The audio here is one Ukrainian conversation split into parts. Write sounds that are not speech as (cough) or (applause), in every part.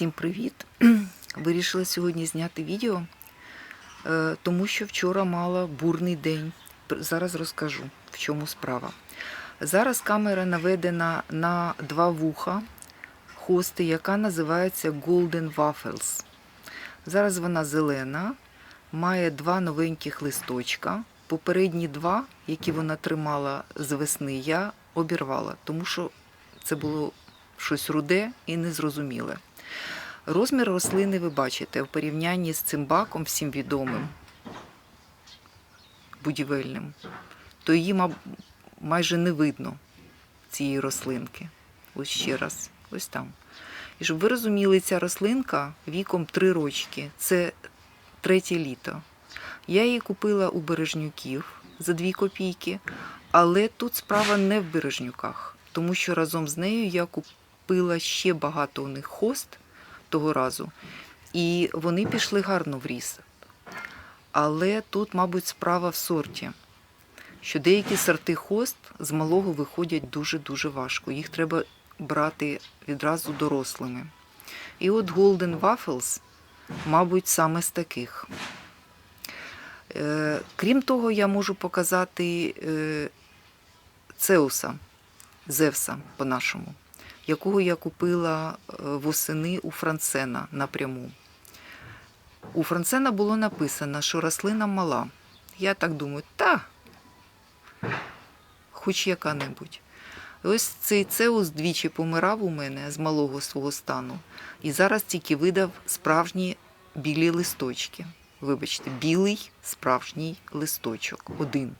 Всім привіт! (clears throat) Вирішила сьогодні зняти відео, е, тому що вчора мала бурний день. Зараз розкажу, в чому справа. Зараз камера наведена на два вуха хости, яка називається Golden Waffles. Зараз вона зелена, має два новеньких листочка. Попередні два, які вона тримала з весни, я обірвала, тому що це було щось руде і незрозуміле. Розмір рослини ви бачите в порівнянні з цим баком, всім відомим, будівельним, то її майже не видно цієї рослинки. Ось ще раз, ось там. І щоб ви розуміли, ця рослинка віком 3 рочки, це третє літо. Я її купила у Бережнюків за 2 копійки, але тут справа не в Бережнюках, тому що разом з нею я купила ще багато у них хост того разу, і вони пішли гарно в ріс. Але тут, мабуть, справа в сорті, що деякі сорти хост з малого виходять дуже-дуже важко. Їх треба брати відразу дорослими. І от Golden Waffles, мабуть, саме з таких. Е, Крім того, я можу показати е, Цеуса, Зевса по-нашому, якого я купила е, восени у Францена напряму. У Францена було написано, що рослина мала. Я так думаю, та хоч яка-небудь. Ось цей цеус двічі помирав у мене з малого свого стану, і зараз тільки видав справжні білі листочки. Вибачте, білий справжній листочок один.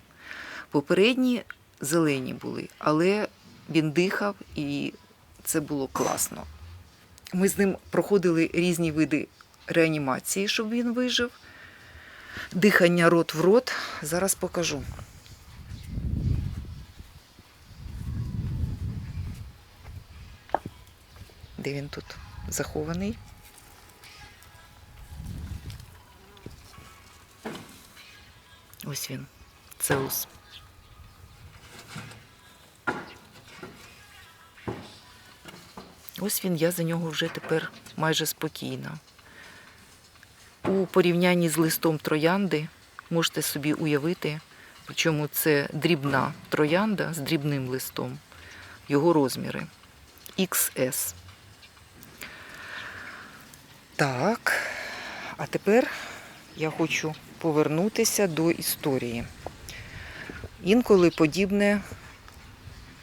Попередні зелені були, але він дихав і це було класно. Ми з ним проходили різні види реанімації, щоб він вижив. Дихання рот в рот. Зараз покажу. Де він тут захований? Ось він. Цеус. Ось він, я за нього вже тепер майже спокійна. У порівнянні з листом троянди можете собі уявити, причому це дрібна троянда з дрібним листом, його розміри XS. Так, а тепер я хочу повернутися до історії. Інколи подібне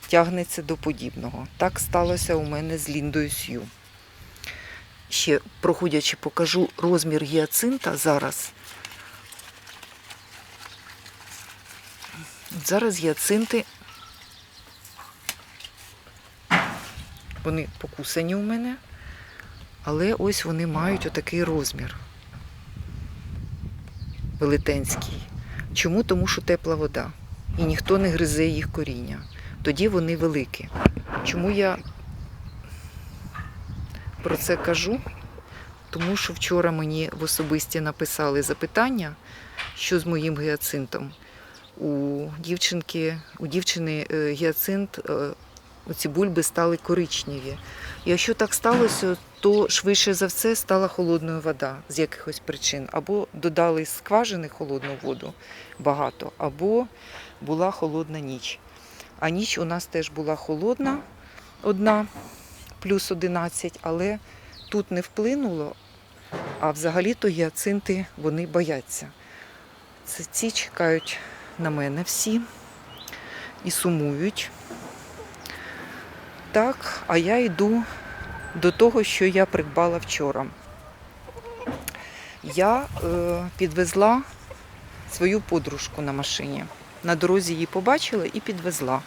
тягнеться до подібного. Так сталося у мене з Ліндою Сью. Ще проходячи, покажу розмір гіацинта зараз. Зараз гіацинти, вони покусані у мене, але ось вони мають отакий розмір. Велетенський. Чому? Тому що тепла вода. І ніхто не гризе їх коріння. Тоді вони великі. Чому я про це кажу? Тому що вчора мені в особисті написали запитання, що з моїм гіацинтом. У дівчинки, у дівчини е, гіацинт, е, оці бульби стали коричневі. Якщо так сталося, то швидше за все стала холодною вода з якихось причин. Або додали з скважини холодну воду багато, або була холодна ніч. А ніч у нас теж була холодна, одна, плюс 11, але тут не вплинуло, а взагалі-то гіацинти вони бояться. Це ці чекають на мене всі і сумують. Так, а я йду до того, що я придбала вчора. Я е, підвезла свою подружку на машині. На дорозі її побачила і підвезла.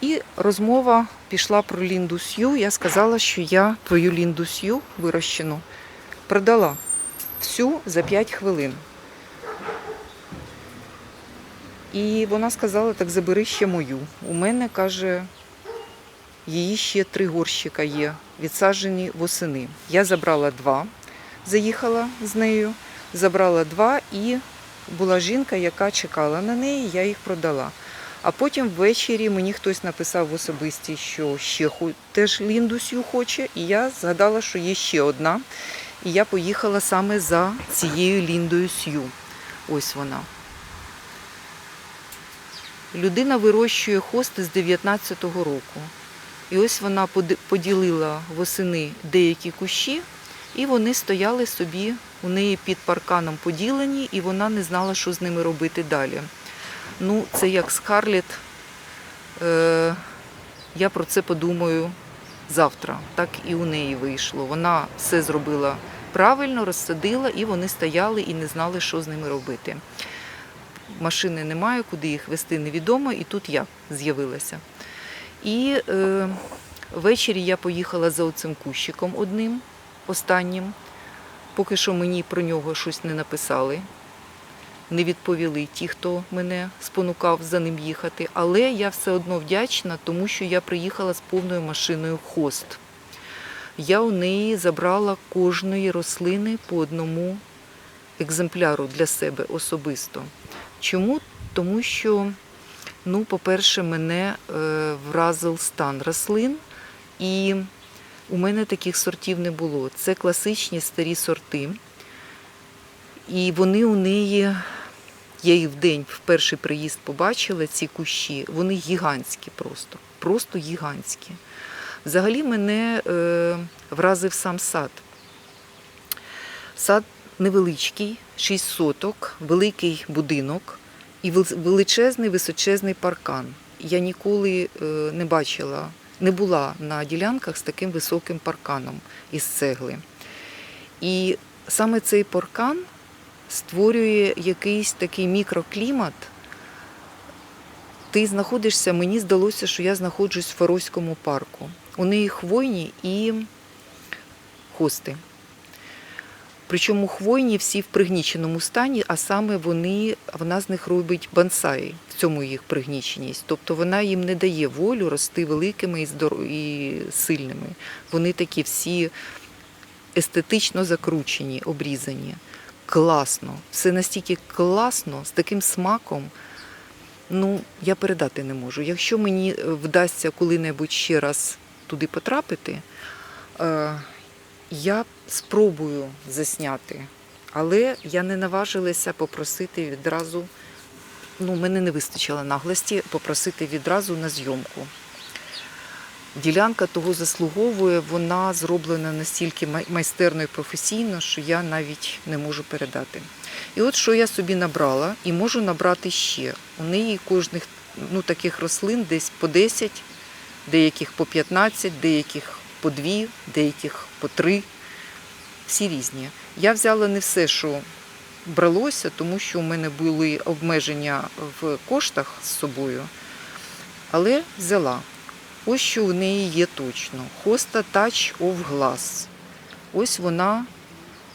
І розмова пішла про Лінду Сью. Я сказала, що я твою Лінду Сью вирощену продала всю за 5 хвилин. І вона сказала, так забери ще мою. У мене, каже, її ще три горщика є, відсаджені восени. Я забрала два, заїхала з нею, забрала два і була жінка, яка чекала на неї, я їх продала. А потім ввечері мені хтось написав в особисті, що ще теж ліндусю хоче, і я згадала, що є ще одна. І я поїхала саме за цією ліндою сью. Ось вона. Людина вирощує хости з 19-го року. І ось вона поділила восени деякі кущі, і вони стояли собі неї під парканом поділені, і вона не знала, що з ними робити далі. Ну, це як Скарлет. Е, я про це подумаю завтра. Так і у неї вийшло. Вона все зробила правильно, розсадила, і вони стояли і не знали, що з ними робити. Машини немає, куди їх вести невідомо, і тут я з'явилася. І е, ввечері я поїхала за оцим кущиком одним, останнім. Поки що мені про нього щось не написали, не відповіли ті, хто мене спонукав за ним їхати. Але я все одно вдячна, тому що я приїхала з повною машиною хост. Я у неї забрала кожної рослини по одному екземпляру для себе особисто. Чому? Тому що, ну, по-перше, мене е, вразив стан рослин, і у мене таких сортів не було. Це класичні старі сорти. І вони у неї, я їх в день в перший приїзд побачила, ці кущі, вони гігантські просто, просто гігантські. Взагалі мене е, вразив сам сад. Сад невеличкий, 6 соток, великий будинок і величезний височезний паркан. Я ніколи е, не бачила, не була на ділянках з таким високим парканом із цегли. І саме цей паркан створює якийсь такий мікроклімат. Ти знаходишся, мені здалося, що я знаходжусь в Фароському парку. У неї хвойні і хости. Причому хвойні всі в пригніченому стані, а саме вони, вона з них робить бонсаї, в цьому їх пригніченість. Тобто вона їм не дає волю рости великими і, здор... і сильними. Вони такі всі естетично закручені, обрізані. Класно. Все настільки класно, з таким смаком. Ну, я передати не можу. Якщо мені е, вдасться коли-небудь ще раз туди потрапити, е, я спробую засняти, але я не наважилася попросити відразу. Ну, мене не вистачило наглості попросити відразу на зйомку. Ділянка того заслуговує, вона зроблена настільки майстерно і професійно, що я навіть не можу передати. І от що я собі набрала, і можу набрати ще. У неї кожних ну, таких рослин десь по 10, деяких по 15, деяких по 2, деяких по 3. Всі різні. Я взяла не все, що бралося, тому що у мене були обмеження в коштах з собою, але взяла. Ось що в неї є точно. Хоста Touch of Glass. Ось вона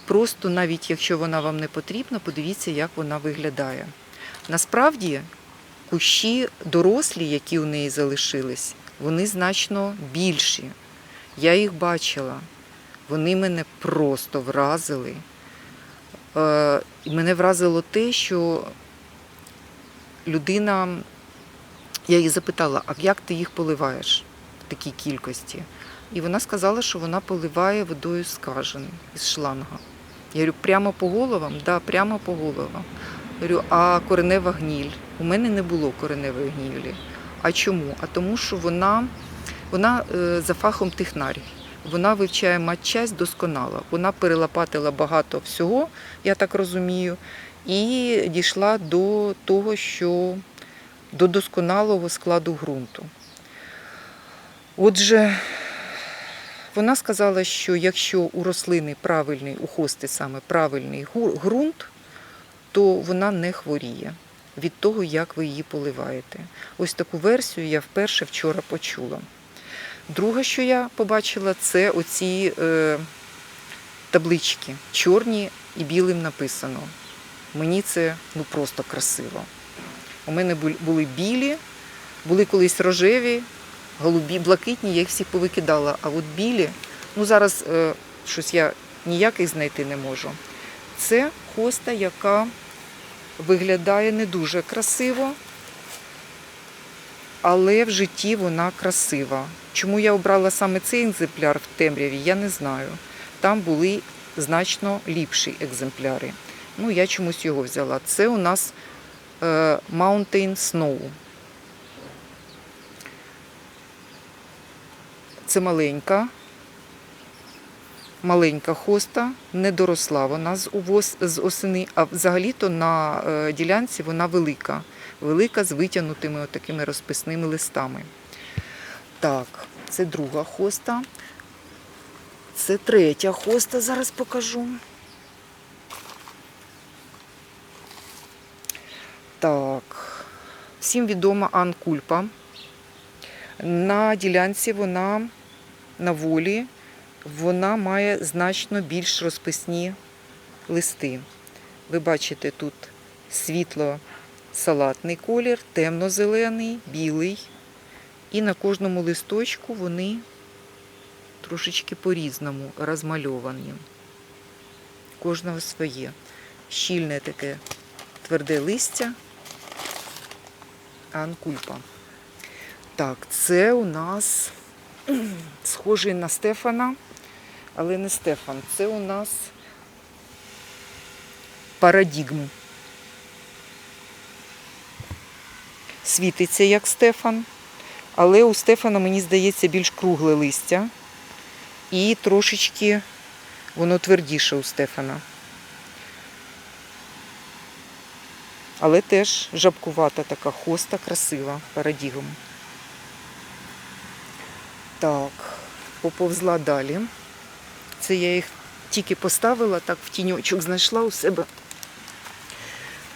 просто, навіть якщо вона вам не потрібна, подивіться, як вона виглядає. Насправді, кущі дорослі, які у неї залишились, вони значно більші. Я їх бачила. Вони мене просто вразили. Е, і мене вразило те, що людина, я її запитала, а як ти їх поливаєш в такій кількості? І вона сказала, що вона поливає водою з скажени, із шланга. Я говорю, прямо по головам? Да, прямо по головам. Говорю, а коренева гніль? У мене не було кореневої гнілі. А чому? А тому, що вона, вона е, за фахом технарь. Вона вивчає матчасть досконало. Вона перелопатила багато всього, я так розумію, і дійшла до того, що до досконалого складу ґрунту. Отже, вона сказала, що якщо у рослини правильний, у хости саме правильний ґрунт, то вона не хворіє від того, як ви її поливаєте. Ось таку версію я вперше вчора почула. Друге, що я побачила, це оці е, таблички, чорні і білим написано. Мені це ну просто красиво. У мене були білі, були колись рожеві, голубі, блакитні, я їх всі повикидала. А от білі, ну зараз е, щось я ніяких знайти не можу. Це хоста, яка виглядає не дуже красиво. але в житті вона красива. Чому я обрала саме цей екземпляр в темряві, я не знаю. Там були значно ліпші екземпляри. Ну, я чомусь його взяла. Це у нас е, Mountain Snow. Це маленька, маленька хоста, не доросла вона з, осени, а взагалі-то на е, ділянці вона велика. Велика з витягнутими такими розписними листами. Так, це друга хоста. Це третя хоста, зараз покажу. Так, всім відома Анкульпа. На ділянці вона на волі, вона має значно більш розписні листи. Ви бачите тут світло салатний колір, темно-зелений, білий. І на кожному листочку вони трошечки по-різному розмальовані. Кожного своє. Щільне таке тверде листя, анкульпа. Так, це у нас (clears throat) схожий на Стефана, але не Стефан. Це у нас парадігм. Світиться як Стефан, але у Стефана, мені здається, більш кругле листя. І трошечки воно твердіше у Стефана. Але теж жабкувата така хоста, красива, парадігм. Так, поповзла далі. Це я їх тільки поставила, так в тіньочок знайшла у себе.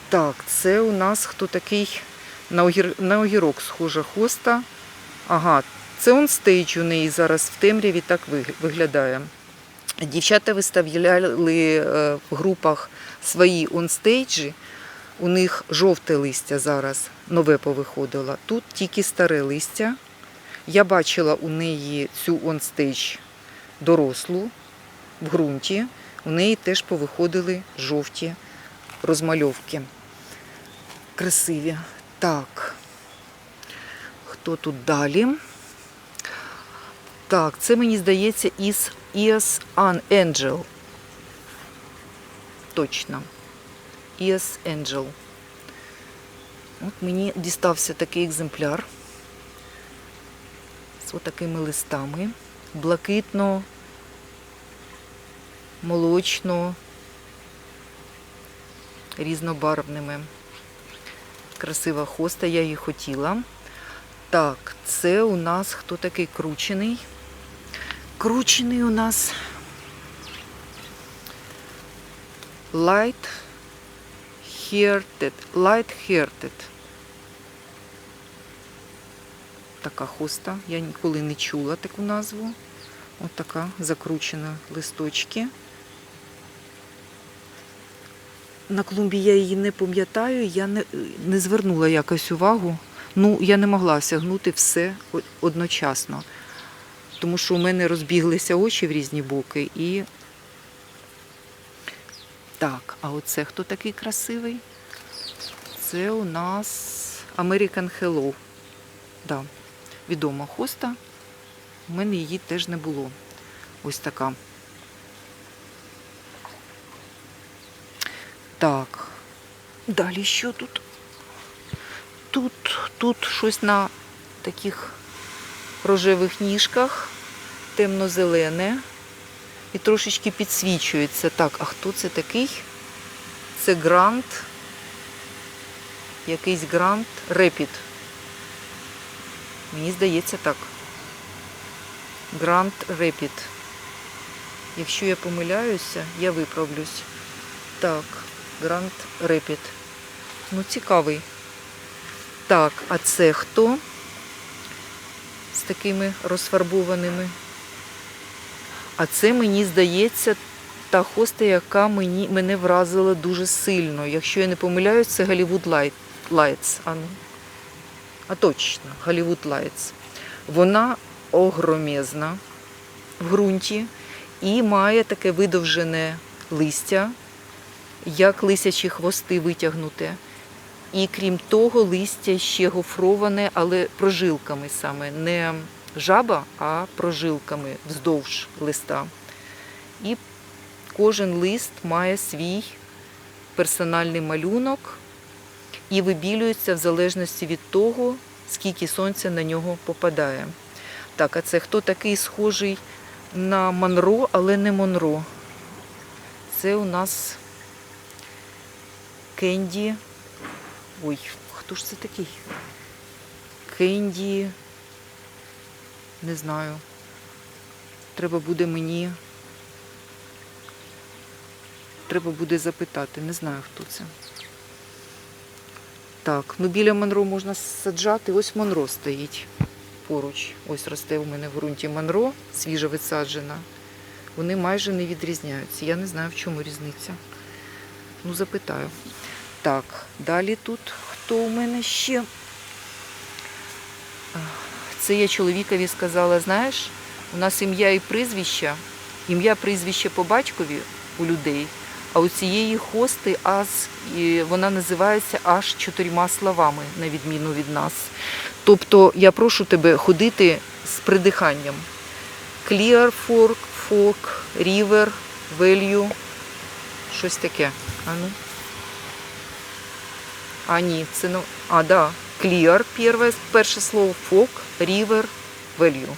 Так, це у нас хто такий на огірок схожа хоста. Ага, це он стейдж у неї зараз в темряві так виглядає. Дівчата виставляли е, в групах свої онстейджі. У них жовте листя зараз нове повиходило. Тут тільки старе листя. Я бачила у неї цю онстейдж дорослу в ґрунті. У неї теж повиходили жовті розмальовки. Красиві. Так. Хто тут далі? Так, це мені здається із Іас An Angel. Точно. Іас Angel. От мені дістався такий екземпляр з отакими листами. Блакитно, молочно, різнобарвними. Красива хоста, я її хотіла. Так, це у нас хто такий кручений? Кручений у нас Light Hearted. Light Hearted. Така хоста. Я ніколи не чула таку назву. Ось така закручена листочки. На клумбі я її не пам'ятаю, я не, не звернула якось увагу. Ну, я не могла осягнути все одночасно, тому що у мене розбіглися очі в різні боки і. Так, а оце хто такий красивий? Це у нас American Hello. Да, відома хоста. У мене її теж не було. Ось така. Так. Далі що тут? Тут, тут щось на таких рожевих ніжках, темно-зелене. І трошечки підсвічується. Так, а хто це такий? Це грант. Якийсь грант Репід. Мені здається так. Грант Репід. Якщо я помиляюся, я виправлюсь. Так, Грант Репід. Ну, цікавий. Так, а це хто? З такими розфарбованими. А це, мені здається, та хоста, яка мені, мене вразила дуже сильно. Якщо я не помиляюсь, це Hollywood Light, Lights. А, ну. а точно, Hollywood Lights. Вона огромезна в ґрунті і має таке видовжене листя, як лисячі хвости витягнуте. І крім того, листя ще гофроване, але прожилками саме. Не жаба, а прожилками вздовж листа. І кожен лист має свій персональний малюнок і вибілюється в залежності від того, скільки сонця на нього попадає. Так, а це хто такий схожий на Монро, але не Монро. Це у нас Кенді. Ой, хто ж це такий? Кенді. Не знаю. Треба буде мені. Треба буде запитати, не знаю, хто це. Так, ну біля Монро можна саджати. Ось Монро стоїть поруч. Ось росте у мене в ґрунті Монро, свіжо висаджена. Вони майже не відрізняються. Я не знаю, в чому різниця. Ну, запитаю. Так, далі тут хто у мене ще? Це я чоловікові сказала, знаєш, у нас ім'я і прізвище, ім'я прізвище по батькові у людей, а у цієї хости і вона називається аж чотирма словами, на відміну від нас. Тобто я прошу тебе ходити з придиханням. Clear, fork, fork, river, value, щось таке. А ну. А, ні, це ну. А, да. Clear, перше, перше слово, fork, river, value.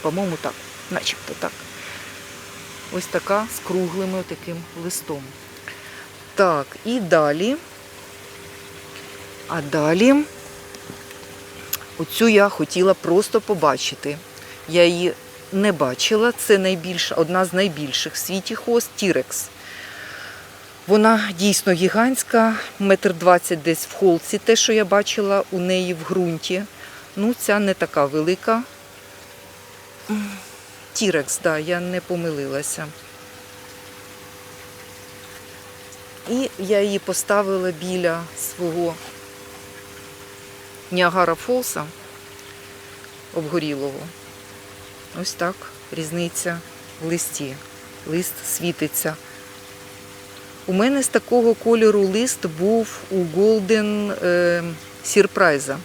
По-моєму, так. Начебто так. Ось така з круглим таким листом. Так, і далі. А далі. Оцю я хотіла просто побачити. Я її не бачила. Це найбільша, одна з найбільших в світі хост Тірекс. Вона дійсно гігантська, метр двадцять десь в холці, те, що я бачила у неї в ґрунті. Ну, ця не така велика. Тірекс, да, я не помилилася. І я її поставила біля свого Ніагара Фолса обгорілого. Ось так різниця в листі. Лист світиться. У мене з такого кольору лист був у Golden е, Surprise.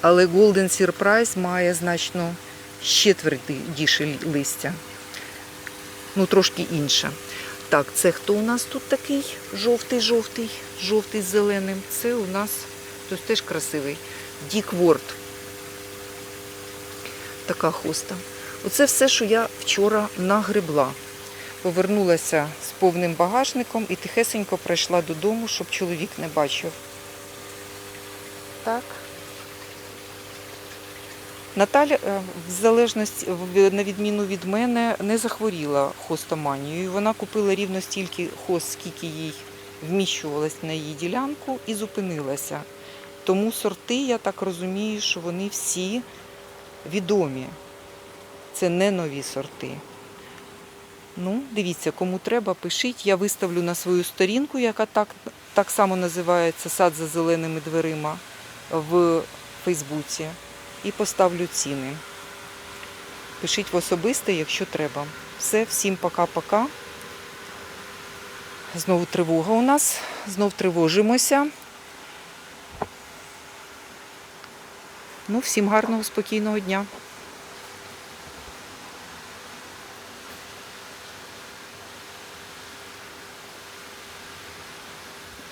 Але Golden Surprise має значно ще твердіше листя. Ну, трошки інше. Так, це хто у нас тут такий? Жовтий-жовтий, жовтий з зеленим. Це у нас Тобто теж красивий. Дік Ворд. Така хоста. Оце все, що я вчора нагребла. Повернулася з повним багажником і тихесенько прийшла додому, щоб чоловік не бачив. Так. Наталя, е, в залежності, на відміну від мене, не захворіла хостоманією. Вона купила рівно стільки хост, скільки їй вміщувалось на її ділянку, і зупинилася. Тому сорти, я так розумію, що вони всі відомі. Це не нові сорти. Ну, дивіться, кому треба, пишіть. Я виставлю на свою сторінку, яка так, так само називається Сад за зеленими дверима в Фейсбуці. І поставлю ціни. Пишіть в особисте, якщо треба. Все, всім пока-пока. Знову тривога у нас. Знов тривожимося. Ну, всім гарного, спокійного дня.